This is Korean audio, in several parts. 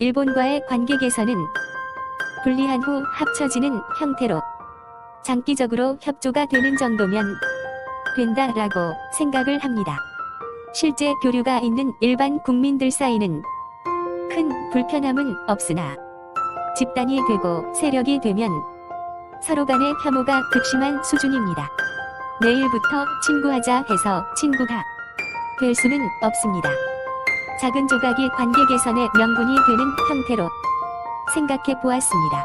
일본과의 관계 개선은 분리한 후 합쳐지는 형태로 장기적으로 협조가 되는 정도면 된다라고 생각을 합니다. 실제 교류가 있는 일반 국민들 사이는 큰 불편함은 없으나 집단이 되고 세력이 되면 서로 간의 혐오가 극심한 수준입니다. 내일부터 친구하자 해서 친구가 될 수는 없습니다. 작은 조각이 관계 개선의 명분이 되는 형태로 생각해 보았습니다.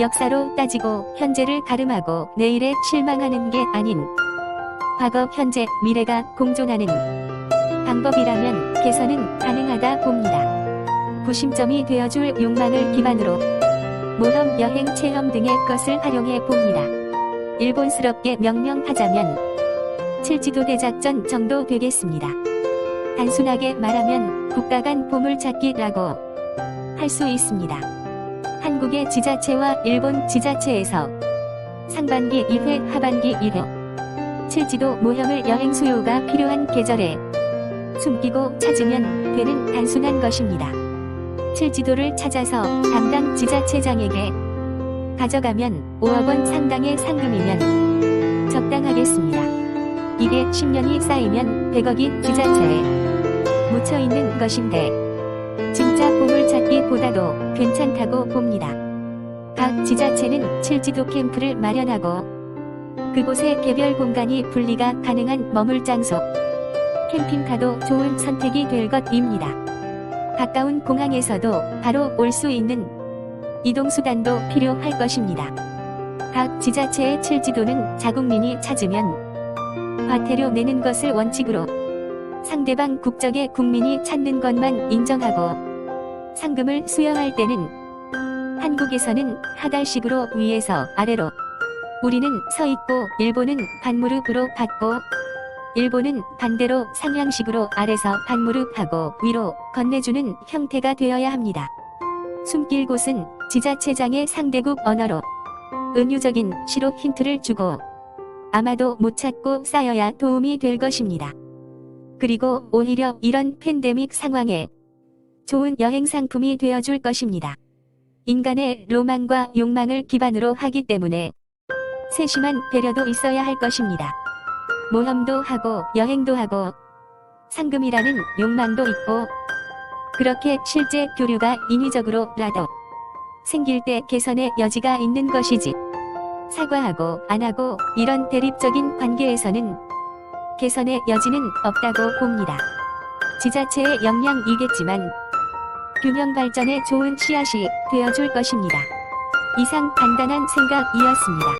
역사로 따지고 현재를 가름하고 내일에 실망하는 게 아닌 과거, 현재, 미래가 공존하는 방법이라면 개선은 가능하다 봅니다. 구심점이 되어줄 욕망을 기반으로 모험, 여행, 체험 등의 것을 활용해 봅니다. 일본스럽게 명명하자면 칠지도 대작전 정도 되겠습니다. 단순하게 말하면 국가 간 보물찾기라고 할 수 있습니다. 한국의 지자체와 일본 지자체에서 상반기 2회, 하반기 1회 칠지도 모형을 여행 수요가 필요한 계절에 숨기고 찾으면 되는 단순한 것입니다. 칠지도를 찾아서 담당 지자체장에게 가져가면 5억 원 상당의 상금이면 적당하겠습니다. 이게 10년이 쌓이면 100억이 지자체에 묻혀 있는 것인데 진짜 보물찾기보다도 괜찮다고 봅니다. 각 지자체는 칠지도 캠프를 마련하고 그곳에 개별 공간이 분리가 가능한 머물 장소 캠핑카도 좋은 선택이 될 것입니다. 가까운 공항에서도 바로 올 수 있는 이동수단도 필요할 것입니다. 각 지자체의 칠지도는 자국민이 찾으면 과태료 내는 것을 원칙으로 상대방 국적의 국민이 찾는 것만 인정하고 상금을 수여할 때는 한국에서는 하달식으로 위에서 아래로 우리는 서 있고 일본은 반무릎으로 받고 일본은 반대로 상향식으로 아래서 반무릎하고 위로 건네주는 형태가 되어야 합니다. 숨길 곳은 지자체장의 상대국 언어로 은유적인 시로 힌트를 주고 아마도 못 찾고 쌓여야 도움이 될 것입니다. 그리고 오히려 이런 팬데믹 상황에 좋은 여행 상품이 되어줄 것입니다. 인간의 로망과 욕망을 기반으로 하기 때문에 세심한 배려도 있어야 할 것입니다. 모험도 하고 여행도 하고 상금이라는 욕망도 있고 그렇게 실제 교류가 인위적으로라도 생길 때 개선의 여지가 있는 것이지 사과하고 안 하고 이런 대립적인 관계에서는 개선의 여지는 없다고 봅니다. 지자체의 역량이겠지만 균형 발전에 좋은 씨앗이 되어줄 것입니다. 이상 간단한 생각이었습니다.